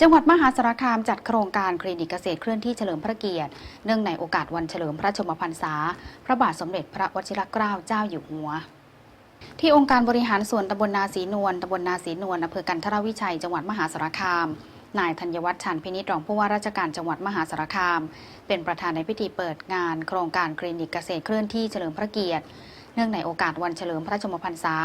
จังหวัดมหาสารคามจัดโครงการคลินิกเกษตรเคลื่อนที่เฉลิมพระเกียรติ เนื่องในโอกาสวันเฉลิมพระชมพรรษา พระบาทสมเด็จพระวชิรเกล้าเจ้าอยู่หัว ที่องค์การบริหารส่วนตำบลนาศีนวลตำบลนาศีนวลอำเภอกันทรวิชัย จังหวัดมหาสารคาม นายธัญวัฒน์ชันพินิจรองผู้ว่าราชการจังหวัดมหาสารคาม เป็นประธานในพิธีเปิดงาน โครงการคลินิกเกษตรเคลื่อนที่เฉลิมพระเกียรติ เนื่องในโอกาสวันเฉลิมพระชมพรรษา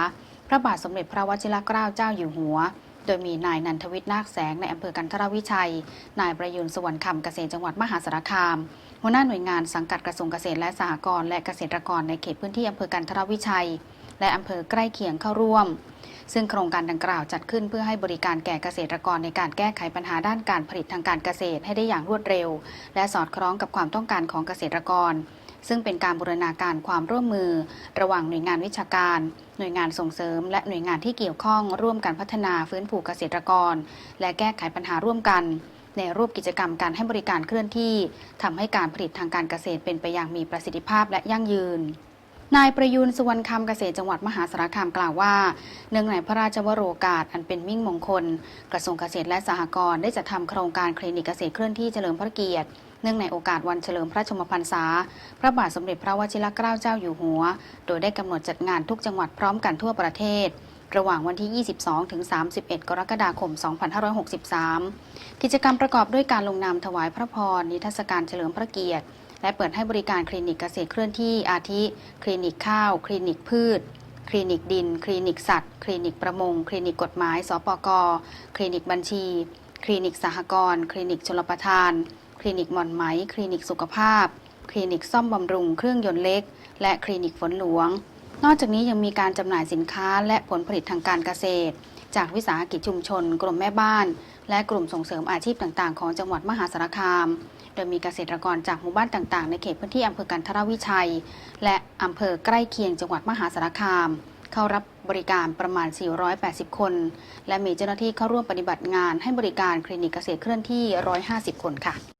พระบาทสมเด็จพระวชิรเกล้าเจ้าอยู่หัว โดยมีนายนันทวิทย์นาคแสงในอำเภอกันทรวิชัย นายประยุนสวรรณคำเกษตรจังหวัดมหาสารคาม หัวหน้าหน่วยงานสังกัดกระทรวงเกษตรและสหกรณ์และเกษตรกรในเขตพื้นที่อำเภอกันทรวิชัย และอำเภอใกล้เคียงเข้าร่วม ซึ่งโครงการดังกล่าวจัดขึ้นเพื่อให้บริการแก่เกษตรกรในการแก้ไขปัญหาด้านการผลิตทางการเกษตรให้ได้อย่างรวดเร็ว และสอดคล้องกับความต้องการของเกษตรกร ซึ่งเป็นการบูรณาการความร่วมมือ ระหว่างหน่วยงานวิชาการ หน่วยงานส่งเสริม และหน่วยงานที่เกี่ยวข้องร่วมกันพัฒนาฟื้นฟูเกษตรกร และแก้ไขปัญหาร่วมกัน ในรูปกิจกรรมการให้บริการเคลื่อนที่ทำให้การผลิตทางการเกษตรเป็นไปอย่างมีประสิทธิภาพและยั่งยืนนายประยูนสุวรรณคำเกษตรจังหวัดมหาสารคามกล่าวว่า เนื่องในพระราชวโรกาสอันเป็นมิ่งมงคล กระทรวงเกษตรและสหกรณ์ได้จัดทำโครงการคลินิกเกษตรเคลื่อนที่เฉลิมพระเกียรติ เนื่องในโอกาสวันเฉลิมพระชนมพรรษา พระบาทสมเด็จพระวชิรเกล้าเจ้าอยู่หัว โดยได้กำหนดจัดงานทุกจังหวัดพร้อมกันทั่วประเทศ ระหว่างวันที่ 22 ถึง 31 กรกฎาคม 2563 กิจกรรมประกอบด้วยการลงนามถวายพระพร นิทรรศการเฉลิมพระเกียรติ และเปิดให้บริการคลินิกเกษตรเคลื่อนที่อาทิ คลินิกข้าว คลินิกพืชคลินิกดิน คลินิกสัตว์ คลินิกประมง คลินิกกฎหมาย สปก คลินิกบัญชี คลินิกสหกรณ์ คลินิกชลประทาน คลินิกหมอนไหม คลินิกสุขภาพ คลินิกซ่อมบำรุงเครื่องยนต์เล็ก และคลินิกฝนหลวง นอกจากนี้ยังมีการจำหน่ายสินค้าและผลผลิตทางการเกษตร จากวิสาหกิจชุมชนกรมแม่บ้าน และกลุ่มส่งเสริมอาชีพต่างๆ ของจังหวัดมหาสารคาม โดยมีเกษตรกรจากหมู่บ้านต่างๆ ในเขตพื้นที่อำเภอกันทรวิชัย และอำเภอใกล้เคียงจังหวัดมหาสารคามเข้ารับบริการประมาณ 480 คน และมีเจ้าหน้าที่เข้าร่วมปฏิบัติงานให้บริการคลินิกเกษตรเคลื่อนที่ 150 คนค่ะ